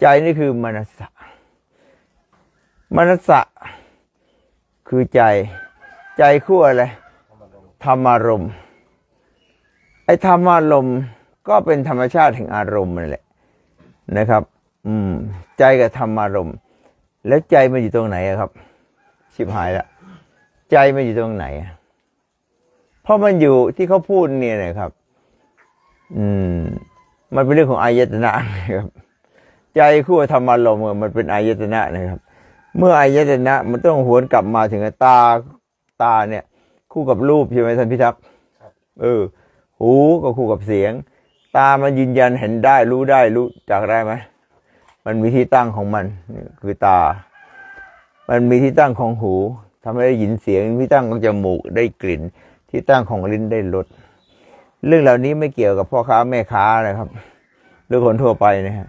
ใจนี่คือมนัสสะมนัสสะคือใจ ใจคู่อะไรธรรมารมณ์ไอ้ธรรมารมณ์ก็เป็นธรรมชาติแห่งอารมณ์นั่นแหละนะครับ อืม ใจกับธรรมารมณ์แล้วใจมันอยู่ตรงไหนอะครับ ชิบหายละใจมันอยู่ตรงไหนเพราะมันอยู่ที่เขาพูดเนี่ยนะครับ อืม มันเป็นเรื่องของอายตนะนะครับ ใจคู่กับธรรมารมณ์มันเป็นอายตนะนะครับ เมื่ออายตนะ มันต้องหวนกลับมาถึงตาตาเนี่ย คู่กับรูปใช่ไหมท่านพิทักษ์เออ หูก็คู่กับเสียง ตามันยืนยันเห็นได้รู้ได้รู้จักได้ไหมมันมีที่ตั้งของมันนี่คือตา มันมีที่ตั้งของหูทำให้ได้ยินเสียงที่ตั้งของจมูกได้กลิ่น ที่ตั้งของลิ้นได้รสเรื่องเหล่านี้ไม่เกี่ยวกับพ่อค้าแม่ค้านะครับหรือคนทั่วไปนะฮะ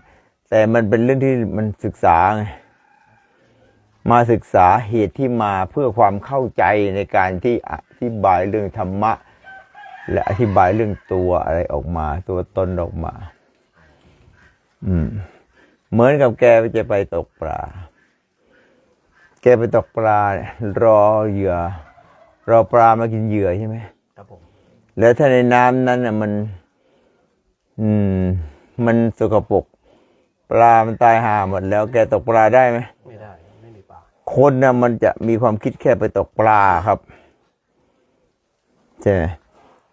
แต่มันเป็นเรื่องที่มันศึกษาไงมาศึกษาเหตุที่มาเพื่อความเข้าใจในการที่อธิบายเรื่องธรรมะ และอธิบายเรื่องตัวอะไรออกมา ตัวตนออกมา อืม เหมือนกับแกจะไปตกปลา แกไปตกปลาเนี่ยรอเหยื่อ รอปลามากินเหยื่อใช่ไหมครับผมแล้วถ้าในน้ำนั้นน่ะมัน อืม มันสกปรก ปลามันตายห่าหมดแล้ว แกตกปลาได้ไหมไม่ได้ ไม่มีปลา คนนะมันจะมีความคิดแค่ไปตกปลาครับใช่ไหม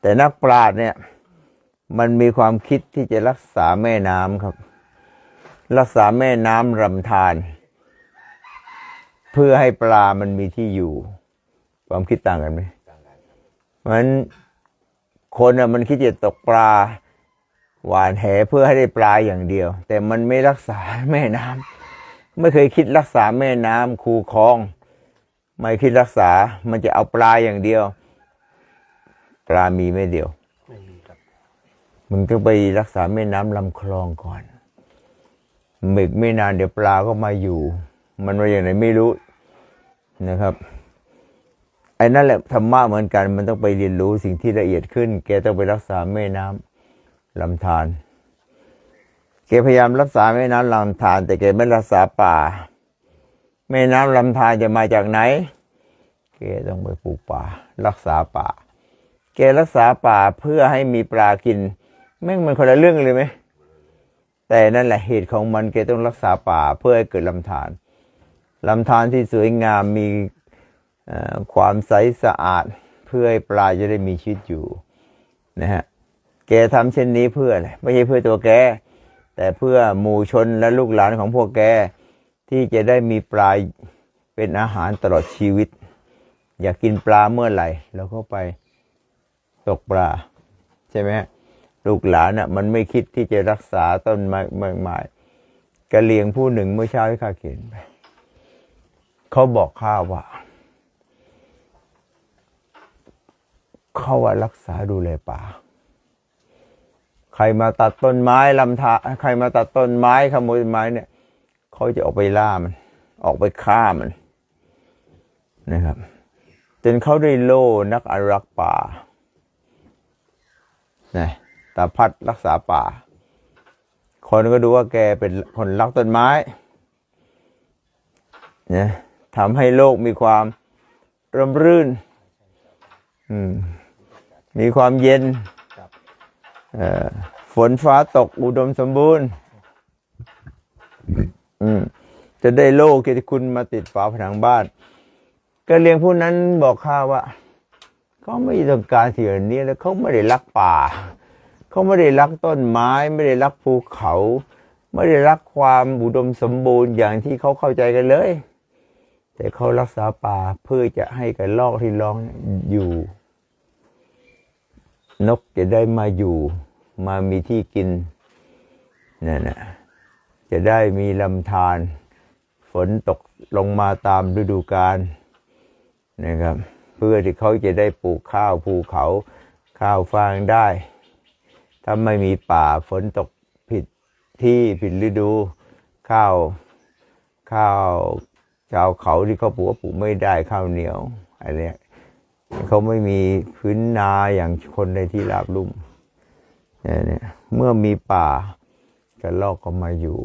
แต่นักปราชญ์เนี่ย มันมีความคิดที่จะรักษาแม่น้ำครับ รักษาแม่น้ำลำธารเพื่อให้ปลามันมีที่อยู่ ความคิดต่างกันไหมเพราะฉะนั้นคนน่ะมันคิดจะตกปลา หวานแหเพื่อให้ได้ปลาอย่างเดียว แต่มันไม่รักษาแม่น้ำไม่เคยคิดรักษาแม่น้ำคูคลอง ไม่คิดรักษา มันจะเอาปลาอย่างเดียว ปลามีไม่เดียวม่มีครับมึงต้องไปรักษาแม่น้ำลำคลองก่อนหมึกไม่นานเดี๋ยวปลาก็มาอยู่ มันมาอย่างไหนไม่รู้นะครับไอ้นั่นแหละธรรมะเหมือนกัน มันต้องไปเรียนรู้สิ่งที่ละเอียดขึ้น แกต้องไปรักษาแม่น้ำ ลำธารแกพยายามรักษาแม่น้ำลำธารแต่แกไม่รักษาป่า แม่น้ำลำธารจะมาจากไหนแกต้องไปปลูกป่า รักษาป่า แกรักษาป่าเพื่อให้มีปลากินแม่งมันคนละเรื่องเลยไหมแต่นั่นแหละเหตุของมันแกต้องรักษาป่าเพื่อให้เกิดลำธารลำธารที่สวยงามมีความใสสะอาด เพื่อให้ปลาจะได้มีชีวิตอยู่นะฮะ กทำเช่นนี้เพื่ออะไรไม่ใช่เพื่อตัวแก แต่เพื่อหมู่ชนและลูกหลานของพวกแก ที่จะได้มีปลาเป็นอาหารตลอดชีวิต อยากกินปลาเมื่อไหร่เราก็ไปตกปลา ใช่ไหมลูกหลานอะมันไม่คิดที่จะรักษาต้นไม้ไม้ไม้กะเลียงผู้หนึ่งเมื่อเช้าที่ข้าเขียนไปเขาบอกข้าว่าเขาว่ารักษาดูแลป่า ใครมาตัดต้นไม้ลำธารใครมาตัดต้นไม้ขโมยต้นไม้เนี่ยเขาจะออกไปล่ามัน ออกไปฆ่ามันนะครับจนเขาได้โล่นักอนุรักษ์ป่านะตาพัดรักษาป่า คนก็ดูว่าแกเป็นคนรักต้นไม้นะทำให้โลกมีความร่มรื่นมมีความเย็น ฝนฟ้าตกอุดมสมบูรณ์ อืม จะได้โลกเกียรติคุณมาติดฝาผนังบ้านก็เลี้ยงผู้นั้นบอกข้าว่าเขาไม่ต้องการสิ่งเหล่านี้แล้วเขาไม่ได้รักป่าเขาไม่ได้รักต้นไม้ ไม่ได้รักภูเขา ไม่ได้รักความอุดมสมบูรณ์อย่างที่เขาเข้าใจกันเลย แต่เขารักษาป่าเพื่อจะให้กระลอกที่ร้องอยู่ นกจะได้มาอยู่ มามีที่กินนั่นนะจะได้มีลำธารฝนตกลงมาตามฤดูกาลนะครับ เพื่อที่เขาจะได้ปลูกข้าวภูเขาข้าวฟางได้ ถ้าไม่มีป่าฝนตกผิดที่ผิดฤดู ข้าวข้าวชาวเขาที่เขาปลูกปลูกไม่ได้ข้าวเหนียวอะไรเนี่ย เขาไม่มีพื้นนาอย่างคนในที่ราบลุ่มเนี่ยเมื่อมีป่ากระลอกก็มาอยู่